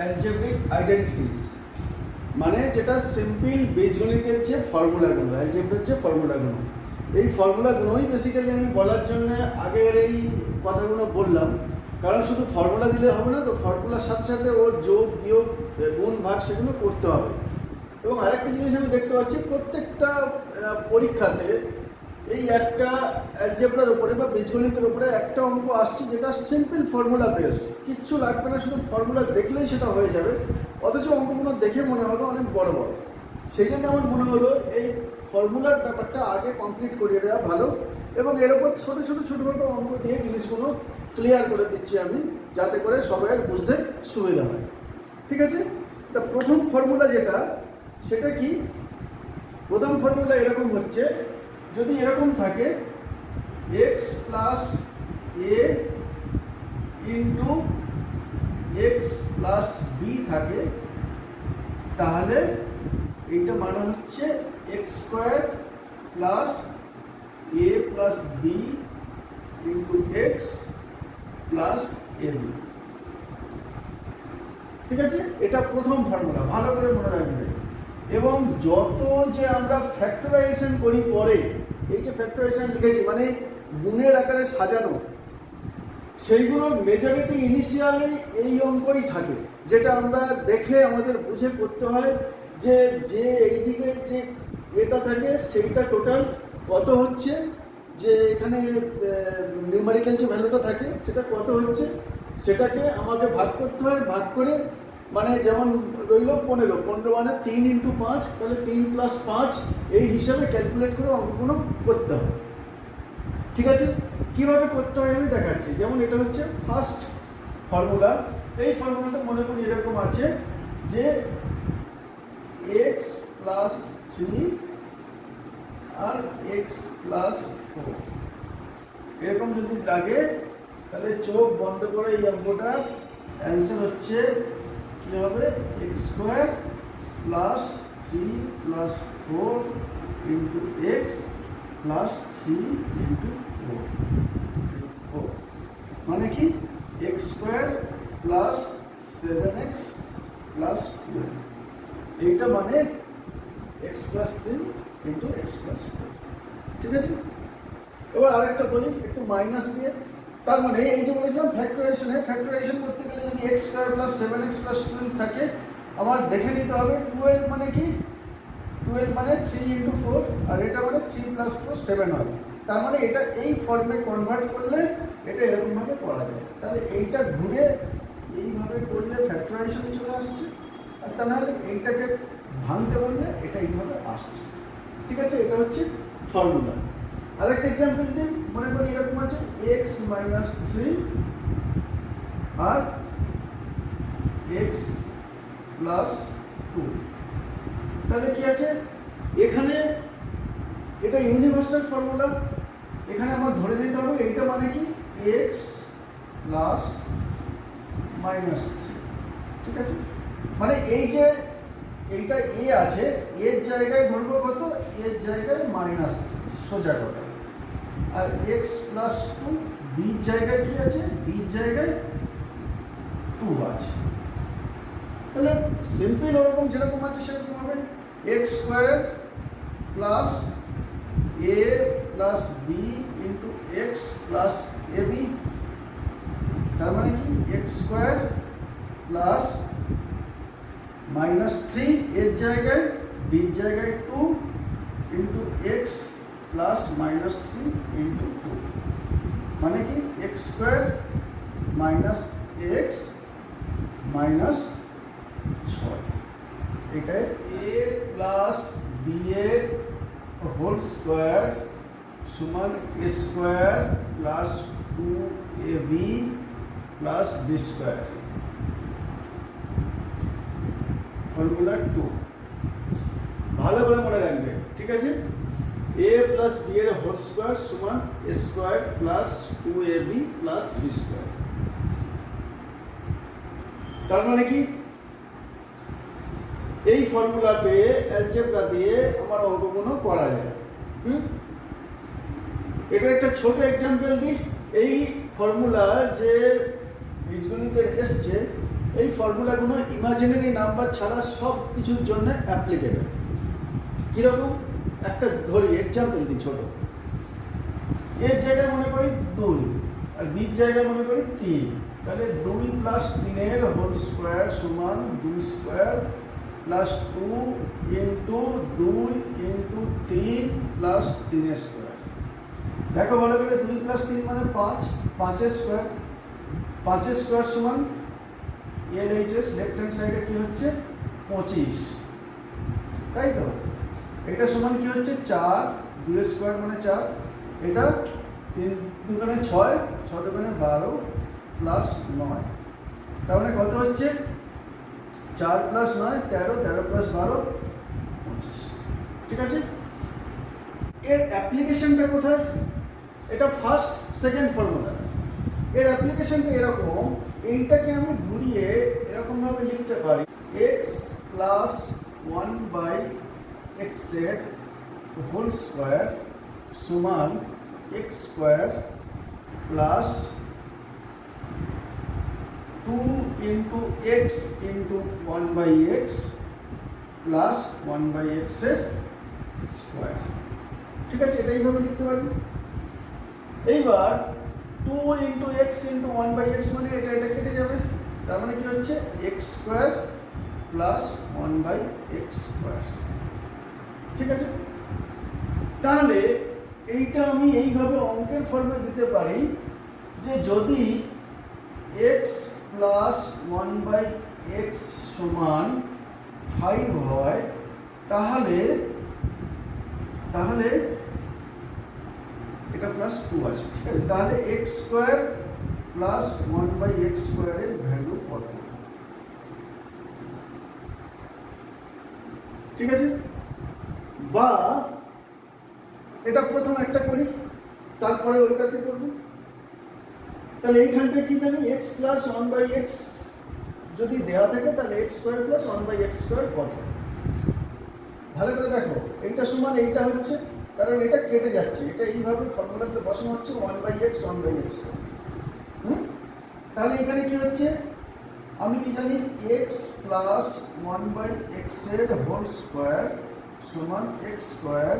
Algebraic identities মানে যেটা simple বীজগণিতের যে ফর্মুলাগুলো অ্যালজেব্রার যে ফর্মুলাগুলো এই ফর্মুলাগুলোই বেসিক্যালি আমি বলার জন্য আগের এই কথাগুলো বললাম। কারণ শুধু ফর্মুলা দিলে হবে না, তো ফর্মুলার সাথে সাথে ওর যোগ, বিয়োগ, গুণ, ভাগ সেগুলো করতে হবে। এবং আরেকটা জিনিস আমি দেখতে পাচ্ছি, প্রত্যেকটা পরীক্ষাতে এই একটা অ্যালজেব্রার উপরে বা বীজগণিতের উপরে একটা অঙ্ক আসছে যেটা সিম্পল ফর্মুলা বেসড কিচ্ছু লাগবে না, শুধু ফর্মুলা দেখলেই সেটা হয়ে যাবে। অথচ অঙ্কগুলো দেখে মনে হবে অনেক বড় বড়। সেই জন্য আমার মনে হলো এই ফর্মুলার ব্যাপারটা আগে কমপ্লিট করিয়ে দেওয়া ভালো এবং এর উপর ছোটো ছোটো ছোটো ছোটো অঙ্ক দিয়ে জিনিসগুলো ক্লিয়ার করে দিচ্ছি আমি, যাতে করে সবাইয়ের বুঝতে সুবিধা হয়। ঠিক আছে? তা প্রথম ফর্মুলা যেটা, সেটা কি? প্রথম ফর্মুলা এরকম হচ্ছে যদি এরকম থাকে x plus a into x plus b থাকে, তাহলে এইটা মানে হচ্ছে x square plus a plus b into x plus a b ঠিক আছে? এটা প্রথম ফর্মুলা ভালো করে মনে রাখবে। এবং যত যে আমরা ফ্যাক্টরাইজেশন করি পরে, এই যে ফ্যাক্টরাইজেশন লিখেছি মানে গুণের আকারে সাজানো সেইগুলোর মেজরিটি ইনিশিয়ালি এই অঙ্কই থাকে, যেটা আমরা দেখে আমাদের বুঝে করতে হয় যে যে এইদিকে যে এটা থাকে, সেইটা টোটাল কত হচ্ছে, যে এখানে নিউমারিক্যাল যে ভ্যালুটা থাকে, সেটা কত হচ্ছে, সেটাকে আমাকে ভাগ করতে হয়, ভাগ করে মানে যেমন রইল পনেরো পনেরো মানে তিন ইন্টু পাঁচ, তাহলে তিন প্লাস পাঁচ, এই হিসাবে ক্যালকুলেট করে অঙ্কগুলো করতে হয় ঠিক আছে? কীভাবে করতে হয় আমি দেখাচ্ছি। যেমন এটা হচ্ছে ফার্স্ট ফর্মুলা এই ফর্মুলাটা মনে করি এরকম আছে যে এক্স প্লাস থ্রি আর এক্স প্লাস ফোর এরকম যদি লাগে, তাহলে চোখ বন্ধ করে এই অঙ্কটা অ্যান্সার হচ্ছে হবে x square plus three plus four into x plus three into four. Four. মানে কি? X square plus seven x plus twelve. এইটা মানে x plus three into x plus four. ঠিক আছে? এবার আরেকটা বলি, একটু মাইনাস দিয়ে। তার মানে এই যে বলেছিলাম ফ্যাক্টরাইজেশনে ফ্যাক্টরাইজেশন করতে গেলে যদি x square plus seven x plus twelve থাকে আমার দেখে নিতে হবে টুয়েলভ মানে কি? টুয়েলভ মানে থ্রি ইন্টু ফোর আর এটা মানে থ্রি প্লাস ফোর সেভেন হবে। তার মানে এটা এই ফর্মে কনভার্ট করলে এটা এরকমভাবে করা যায়। তাহলে এইটা ঘুরে এইভাবে করলে ফ্যাক্টরাইজেশন চলে আসছে, আর তা নাহলে এইটাকে ভাঙতে বললে এটা এইভাবে আসছে। ঠিক আছে? এটা হচ্ছে ফর্মুলা আরেকটা এক্সাম্পল দিন মনে করি এরকম আছে এক্স মাইনাস থ্রি আর এক্স প্লাস টু তাহলে কি আছে? এখানে এটা ইউনিভার্সাল ফর্মুলা এখানে আমার ধরে নিতে হবে, এইটা মানে কি? এক্স প্লাস মাইনাস থ্রি ঠিক আছে? মানে এই যে এইটা এ আছে এর জায়গায় ধরবো কত? এর জায়গায় মাইনাস থ্রি সোজা কথা। আর এক্স প্লাস টু বির জায়গায় কি আছে? বির জায়গায় টু আছে। তাহলে সিম্পল ওরকম যেরকম আছে সেরকম হবে। X square plus a plus b into x plus a b তার মানে কি? X square plus minus three এর জায়গায় বির জায়গায় two into x plus minus three into two মানে কি x square minus x minus ছয় এটাই এ প্লাস বি এর হোল স্কোয়ার সমান a square plus two a b plus b square formula two ভালো করে মনে রাখবে, ঠিক আছে? এ প্লাস বি এর হোল স্কোয়ার সমান a square plus two a b plus b square তার মানে কি? এই ফর্মুলাতে অ্যালজেব্রা দিয়ে আমার অঙ্কগুলো করা যায়। হুম? এটা একটা ছোট এক্সাম্পল দিই। এই ফর্মুলা যে বীজগণিতের এসছে, এই ফর্মুলাগুলো ইমাজিনারি নাম্বার ছাড়া সব কিছুর জন্য অ্যাপ্লিকেবল কীরকম? একটা ধরি এক্সাম্পল দিই ছোট। এর জায়গায় মনে করি দুই আর বির জায়গায় মনে করি তিন। তাহলে দুই প্লাস তিনের হোল স্কোয়ার সমান দুই স্কোয়ার প্লাস টু ইন্টু দুই ইন্টু তিন প্লাস তিনের স্কোয়ার দেখো ভালো করে, দুই প্লাস তিন মানে পাঁচ, পাঁচের স্কোয়ার পাঁচের স্কোয়ার সমান L H S left hand সাইডে কী হচ্ছে? পঁচিশ। তাই তো? এটা সমান কি হচ্ছে? চার, দুই স্কোয়ার মানে চার। এটা তিন দুখানে ছয় ছ দুখানে বারো প্লাস নয়। তার মানে কত হচ্ছে? চার প্লাস নয়, তেরো তেরো প্লাস বারো, পঁচিশ। ঠিক আছে? এর অ্যাপ্লিকেশনটা কোথায়? এটা ফার্স্ট সেকেন্ড ফর্মুলা এর অ্যাপ্লিকেশনটা এরকম, এইটাকে আমি ঘুরিয়ে এরকমভাবে লিখতে পারি এক্স প্লাস ওয়ান বাই এক্সের হোল স্কোয়ার সমান x square plus two into x into one by x plus one by এক্সের স্কোয়ার ঠিক আছে, এটা এইভাবে লিখতে পারি এইবার two into x into one by x মানে এটা এটা কেটে যাবে। তার মানে কি হচ্ছে? X square plus one by x square ঠিক আছে? তাহলে এইটা আমি এইভাবে অঙ্কের ফর্মে দিতে পারি যে যদি x plus one by x সমান ফাইভ হয়, তাহলে তাহলে এটা প্লাস টু আছে, ঠিক আছে? তাহলে x square plus one by x স্কোয়ারের ভ্যালু কত? ঠিক আছে? বা এটা প্রথম একটা করি, তারপরে ওইটাতে করব। তাহলে এইখানটা কি জানি x plus one by x যদি দেওয়া থাকে, তাহলে x square plus one by x square কত? ভালো করে দেখো, এইটা সমান এইটা হচ্ছে, কারণ এটা কেটে যাচ্ছে, এটা এইভাবে ফর্মুলাতে বসানো হচ্ছে one by x one by x hmm? তাহলে এখানে কি হচ্ছে, আমি কি জানি এক্স প্লাস ওয়ান বাই এক্সের হোল স্কোয়ার সমান x square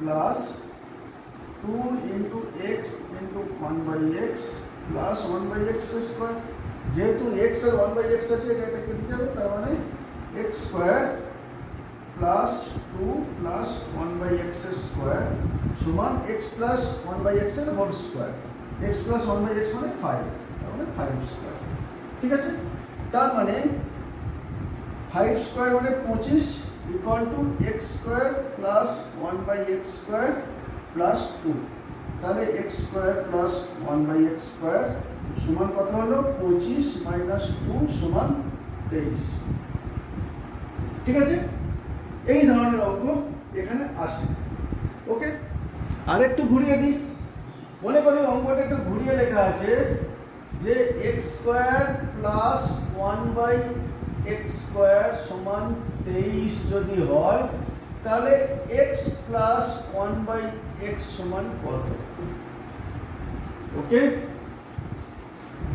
plus two into x into one by x plus one by x square যেহেতু এক্স আর ওয়ান বাই এক্স আছে, এটা এটা কেটে যাবে, তার মানে x square plus two plus one by x square সমান এক্স প্লাস ওয়ান বাই এক্সের whole square x plus one by x মানে ফাইভ তার মানে ফাইভ স্কোয়ার ঠিক আছে? তার মানে ফাইভ স্কোয়ার মানে পঁচিশ equal to x square plus one by x square plus two তাহলে x square plus one by x square সমান কত হলো? পঁচিশ মাইনাস টু সমান তেইশ। ঠিক আছে? এই ধরনের অঙ্ক এখানে আসে। ওকে? আরেকটু ঘুরিয়ে দিই। মনে করি অঙ্কটা একটু ঘুরিয়ে লেখা আছে যে x square plus one by x square সমান তেইশ যদি হয়, তাহলে x plus one by x সমান কত? ওকে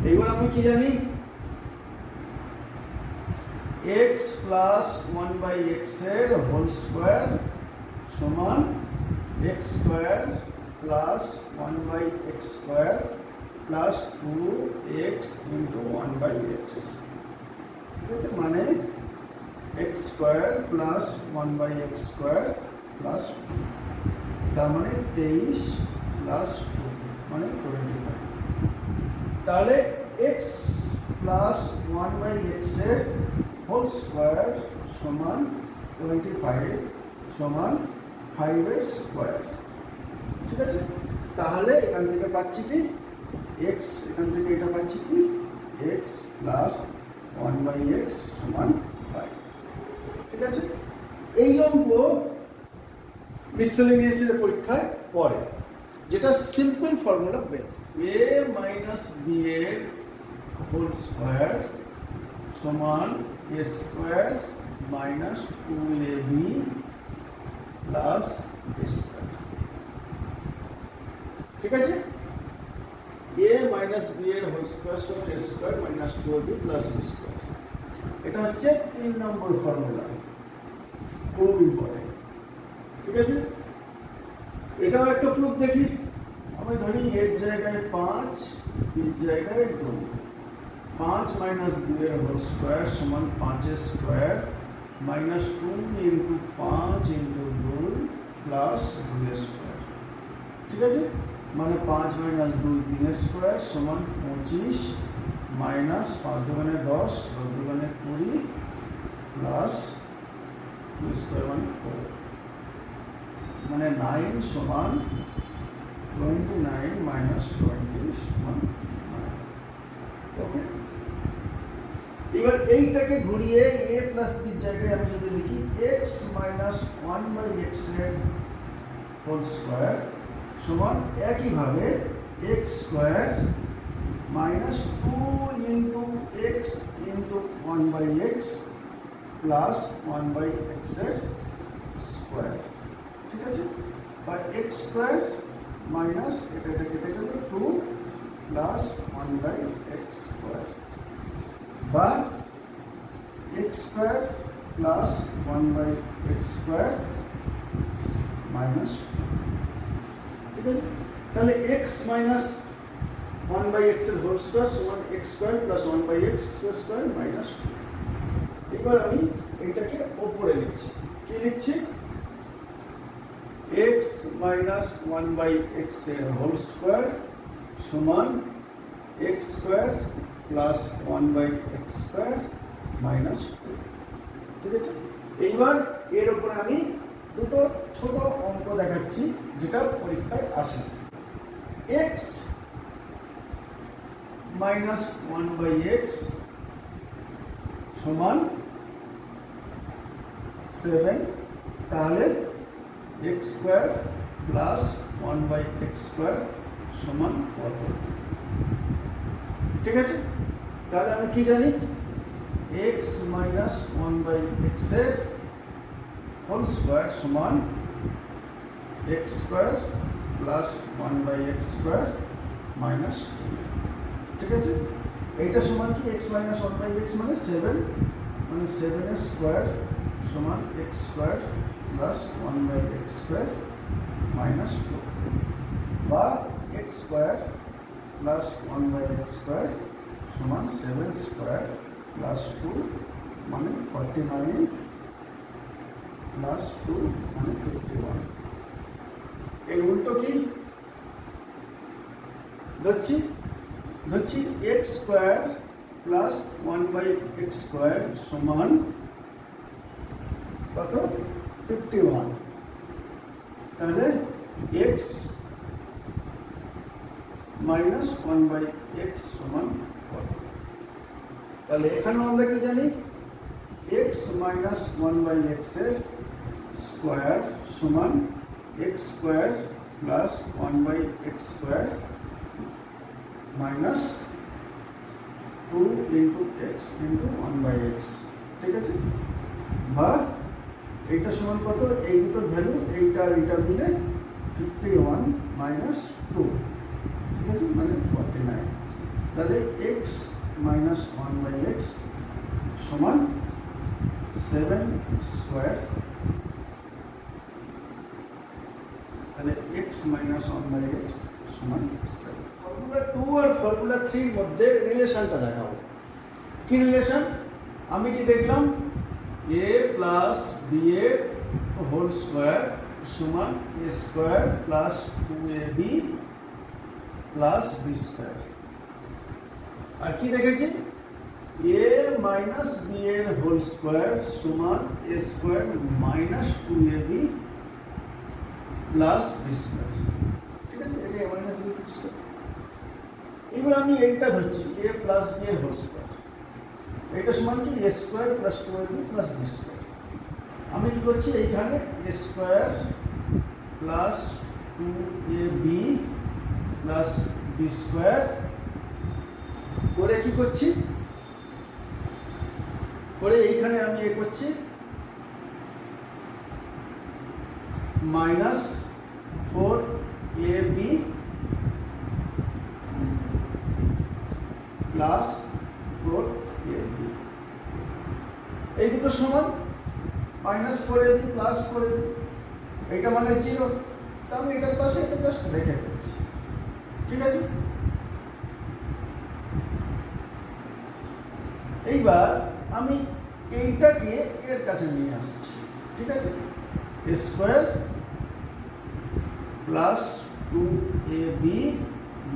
এইবার আমি কি জানি? এক্স প্লাস ওয়ান বাই এক্সের হোল স্কোয়ার সমান x square plus one by x square plus two x into one by x ঠিক আছে মানে x square plus one by x square plus two তার মানে তেইশ প্লাস টু মানে twenty five তাহলে এক্স প্লাস ওয়ান বাই এক্সের whole square সমান টোয়েন্টি ফাইভ সমান ফাইভের স্কোয়ার ঠিক আছে? তাহলে এখান থেকে পাচ্ছি কি? এক্স এখান থেকে এটা পাচ্ছি কি? X plus one by x সমান ফাইভ ঠিক আছে? এই অঙ্ক মিসেলিনিয়াসের পরীক্ষায় পড়ে। যেটা simple formula based a minus b এর হোল স্কোয়ার সমান a square minus two a b plus square ঠিক আছে? এ মাইনাস বি এর হোল স্কোয়ার সমান a square minus two b plus b square এটা হচ্ছে তিন নম্বর ফর্মুলা খুব ইম্পর্টেন্ট ঠিক আছে? এটাও একটা প্রুফ দেখি। আমি ধরি এর জায়গায় পাঁচ, বির জায়গায় দুই পাঁচ মাইনাস দুইয়ের হোল স্কোয়ার সমান পাঁচের স্কোয়ার মাইনাস টু ইন্টু পাঁচ ইন্টু দুই প্লাস দুইয়ের স্কোয়ার ঠিক আছে? মানে পাঁচ মাইনাস দুই তিনের স্কোয়ার সমান পঁচিশ মাইনাস পাঁচ দোকানে দশ দশ দোকানে কুড়ি প্লাস টু স্কোয়ার মানে ফোর মানে নাইন সমান টোয়েন্টি নাইন মাইনাস টোয়েন্টি সমান ওকে এবার এইটাকে ঘুরিয়ে এ প্লাস বির জায়গায় আমি যদি লিখি এক্স মাইনাস ওয়ান বাই এক্সের হোল স্কোয়ার সমান একইভাবে x square minus two into x into one by x plus one by এক্সের স্কোয়ার ঠিক আছে? বা এক্স স্কোয়ার মাইনাস এটা এটা কেটে গেল two plus one by x square বা x square plus one by x square minus ঠিক আছে তাহলে এক্স মাইনাস ওয়ান বাই এক্সের হোল স্কোয়ার সমান x square plus one by x square minus এবার আমি এটাকে ওপরে লিখছি কি লিখছি এক্স মাইনাস ওয়ান বাই এক্সের হোল স্কোয়ার সমান x square plus one by x square minus ঠিক আছে? এইবার এর উপরে আমি দুটো ছোট অঙ্ক দেখাচ্ছি, যেটা পরীক্ষায় আসে। X minus one by x সমান সেভেন তাহলে x square plus one by x square সমান কত? ঠিক আছে? তাহলে আমি কি জানি? X minus one by x এর হোল স্কোয়ার সমান x square plus one by x square minus two ঠিক আছে এইটা সমান কি x minus one by x মানে সেভেন মানে সেভেনের স্কোয়ার সমান x square plus one by x square minus two বা x square plus one by x square সমান সেভেন স্কোয়ার প্লাস টু মানে ফর্টি নাইন প্লাস টু মানে fifty ওয়ানের উল্টো কি ধরছি ধরছি x square plus one by x square সমান কত ফিফটি ওয়ান তাহলে x minus one by x সমান কত তাহলে এখানেও আমরা কি জানি এক্স মাইনাস ওয়ান বাই এক্সের স্কোয়ার সমান x square plus one by x square minus two into x into one by x ঠিক আছে? বা এইটা সমান কত? এই দুটোর ভ্যালু, এইটা এইটা মিলে ফিফটি ওয়ান মাইনাস টু ঠিক আছে? মানে ফর্টি নাইন তাহলে x minus one by x সমান সেভেন স্কোয়ার তাহলে x minus one by x সমান সেভেন ফর্মুলা টু আর ফর্মুলা থ্রির মধ্যে রিলেশনটা দেখাবো কি রিলেশন আমি কি দেখলাম এ প্লাস বি এর হোল স্কোয়ার সমান a square plus two a b plus b square আর কি দেখেছি এ মাইনাস বি এর হোল স্কোয়ার সমান a square minus two a b plus b square ঠিক আছে? এটা এ মাইনাস বি স্কোয়ার এবার আমি এইটা ধরছি এ প্লাস বি এর হোল স্কোয়ার এটা সমান কি? A square plus two b plus b square আমি কি করছি? এইখানে a square plus two a b plus b square করে কি করছি? করে এইখানে আমি এ করছি minus plus four a b এই দুটো সমান minus four a b plus four a b এইটা মানে জিরো তা আমি এটার পাশে এটা জাস্ট দিচ্ছি। ঠিক আছে? এইবার আমি এইটাকে এর কাছে নিয়ে আসছি। ঠিক আছে? Square plus two a b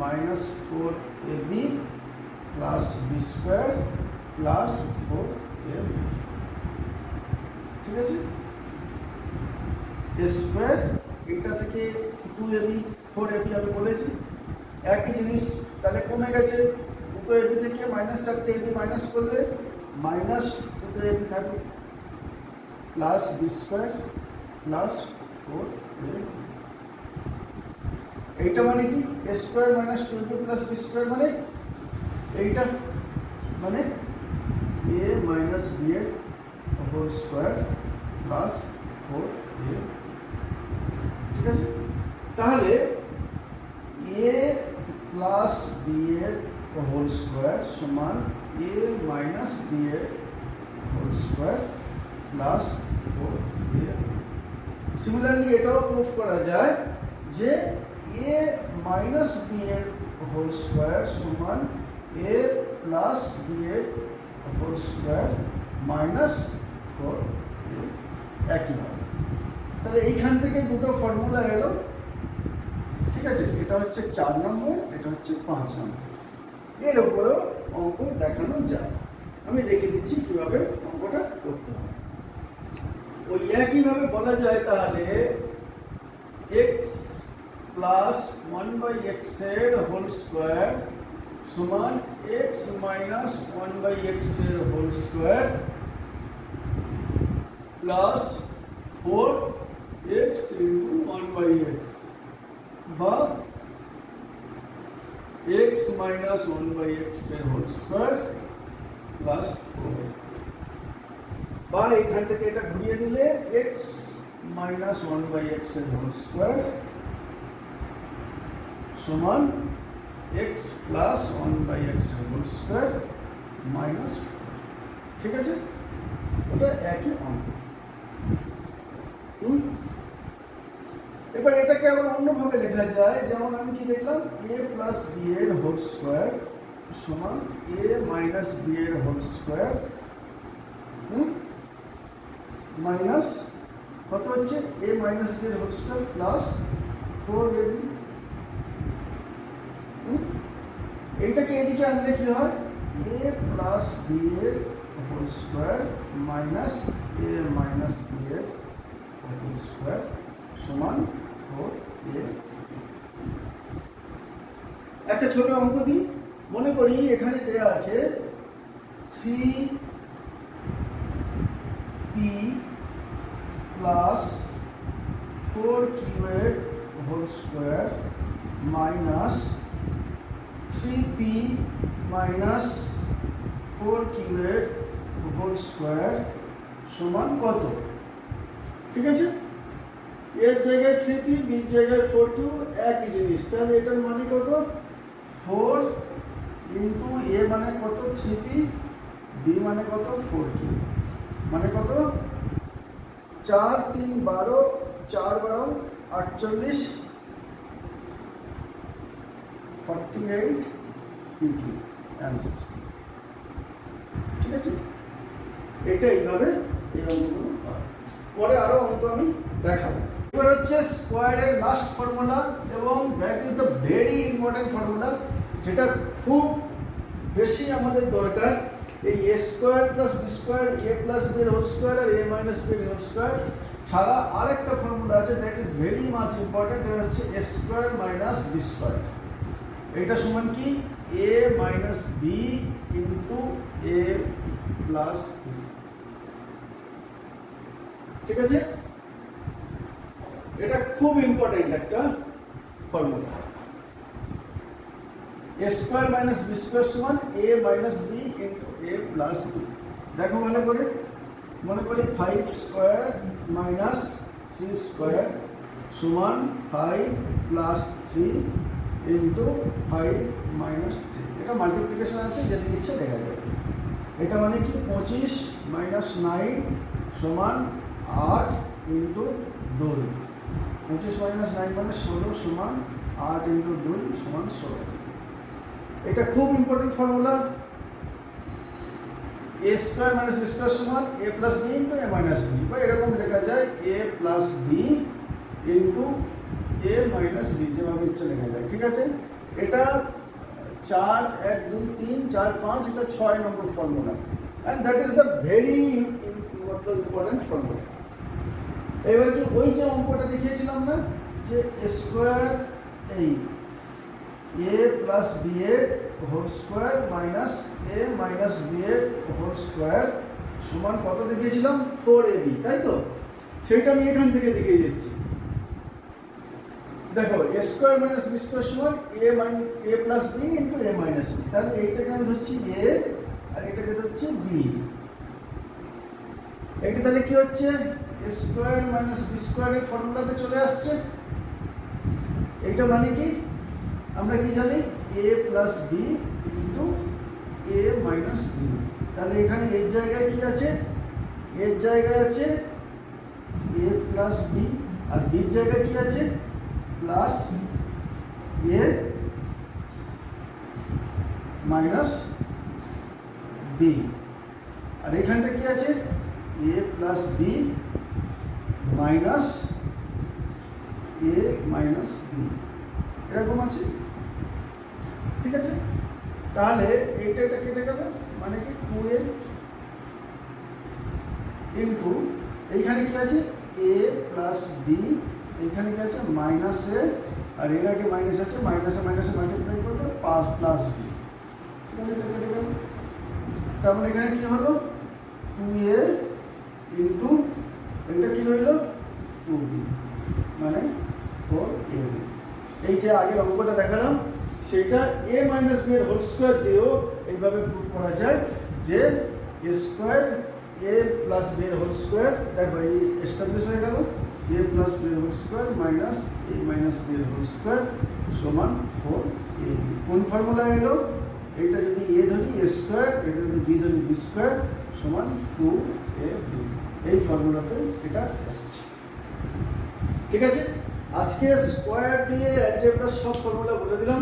minus four a b plus b square plus four a b ঠিক আছে? এ স্কোয়ার এটা থেকে two a b four a b আমি বলেছি। একই জিনিস, তাহলে কমে গেছে। দুটো এবি থেকে মাইনাস চারটে এবি মাইনাস করলে মাইনাস দুটো এবি থাকবে। Plus b square plus four a এইটা মানে কি? A square minus two b plus b square মানে? এইটা মানে এ মাইনাস বি এর whole square plus four a ঠিক আছে? তাহলে এ প্লাস বি এর হোল স্কোয়ার সমান এ মাইনাস বি এর whole square plus four a similarly এটাও প্রুফ করা যায় যে এ মাইনাস বি এর হোল স্কোয়ার সমান এ প্লাস বি এর হোল স্কোয়ার মাইনাস ফোর একইভাবে তাহলে এইখান থেকে দুটো ফর্মুলা এলো। ঠিক আছে? এটা হচ্ছে চার নম্বর, এটা হচ্ছে পাঁচ নম্বর। এর ওপরেও অঙ্ক দেখানো যায়। আমি রেখে দিচ্ছি কীভাবে অঙ্কটা করতে হবে। ওই একইভাবে বলা যায় তাহলে এক্স প্লাস ওয়ান বাই এক্সের হোল স্কোয়ার সমান এক্স মাইনাস ওয়ান বাই এক্সের whole square plus four x into one by x বা এক্স মাইনাস ওয়ান বাই এক্সের হোল স্কোয়ার প্লাস ফোর বা এখান থেকে এটা ঘুরিয়ে নিলে এক্স মাইনাস ওয়ান বাই এক্সের হোল স্কোয়ার সমান x plus one by x whole square minus ঠিক আছে? ওটা একই অঙ্ক। এবার এটাকে আবার অন্যভাবে লেখা যায়। যেমন আমি কি দেখলাম? এ প্লাস বি এর হোল স্কোয়ার সমান এ মাইনাস বি এর হোল স্কোয়ার মাইনাস কত হচ্ছে? এ মাইনাস বি এর whole square plus four a b এইটাকে এদিকে আনলে কি হয়? এ প্লাস বি এর whole square minus a minus b এর হোল স্কোয়ার সমান ফোর এ একটা ছোট অঙ্ক দিই। মনে করি এখানে দেওয়া আছে three P plus four কিউয়ের whole square minus p minus four কিউয়ের whole square সমান কত? ঠিক আছে? এর জায়গায় থ্রি পি বির জায়গায় ফোর কিউ একই জিনিস। তাহলে এটার মানে কত? ফোর ইন্টু এ মানে কত? থ্রি পি বি মানে কত? ফোর কিউ মানে কত? চার, তিন, বারো, চার, বারো, আটচল্লিশ ফর্টি এইট পিকিউ অ্যান্সার ঠিক আছে? এটা এইভাবে এই অঙ্কগুলো পরে আরও অঙ্ক আমি দেখাবো। এবার হচ্ছে স্কোয়ারের লাস্ট ফর্মুলা এবং that is the very important formula যেটা খুব বেশি আমাদের দরকার। এই a square plus b square a plus b whole square R a minus b whole square ছাড়া আরেকটা ফর্মুলা আছে that is very much important এটা হচ্ছে a square minus b square এটা সমান কি? A minus b into a plus b ঠিক আছে? এটা খুব ইম্পর্টেন্ট একটা formula a square minus b square সমান a minus b into a plus b দেখো ভালো করে। মনে করি five square minus three square সমান five plus three into five minus three এটা মাল্টিপ্লিকেশন আছে যেদিকে ইচ্ছে দেখা যাবে এটা মানে কি? পঁচিশ মাইনাস নাইন সমান আট ইন্টু দুই। পঁচিশ মাইনাস নাইন মানে ষোলো সমান আট ইন্টু দুই সমান ষোলো। এটা খুব important formula a square minus b square সমান a plus b into a minus b বা এরকম লেখা যায় a plus b into a minus b যেভাবে ইচ্ছে লেখা যায়, ঠিক আছে? এটা চার, এক, দুই, তিন, চার, পাঁচ, এটা ছয় number formula and that is the very important formula এবার কি ওই যে অঙ্কটা দেখিয়েছিলাম না, যে স্কোয়ার এই এ প্লাস বি এর whole square minus a minus b এর হোল স্কোয়ার সমান কত দেখিয়েছিলাম? ফোর এ বি তাই তো? সেটা আমি এখান থেকে দেখিয়ে দিচ্ছি। দেখো a square minus b square সমান a minus a plus b into a minus b তাহলে এইটাকে আমি ধরছি এ আর এটাকে ধরছি বি এটা তাহলে কি হচ্ছে? এ স্কোয়ার মাইনাস বি স্কোয়ারের ফর্মুলাতে চলে আসছে। এইটা মানে কি? আমরা কি জানি? A plus b into a minus b তাহলে এখানে এর জায়গায় কি আছে? এর জায়গায় আছে এ প্লাস বি আর বির জায়গায় কি আছে? প্লাস এ মাইনাস বি আর এখানটা কি আছে? A plus b minus a minus b এরকম আছে? ঠিক আছে? তাহলে এইটা এটা কেটে গেল মানে কি টু এ ইন্টু এইখানে কি আছে? এ প্লাস বি এইখানে কি আছে? মাইনাস এ আর এর আগে মাইনাস আছে মাইনাসে মাইনাসে মাল্টিপ্লাই করলে পাঁচ প্লাস বি ঠিক আছে তারপরে এখানে কি হলো? টু এ ইন্টু এটা কি রইল টু বি মানে ফোর এ এই যে আগের অঙ্কটা দেখালাম, সেটা এ মাইনাস বি এর হোল স্কোয়ার দিয়েও এইভাবে প্রুভ করা যায় যে a square a plus b এর হোল স্কোয়ার দেখো, এই এস্টাবলিশ হয়ে গেল। A plus b whole square minus a minus b whole square সমান ফোর এ কোন ফর্মুলা এলো? এটা যদি এ ধরি এ স্কোয়ার এটা যদি বি ধরি বি স্কোয়ার সমান টু এ এই ফর্মুলাতে এটা আসছে। ঠিক আছে? আজকে স্কোয়ার দিয়ে অ্যালজেব্রার সব ফর্মুলা বলে দিলাম।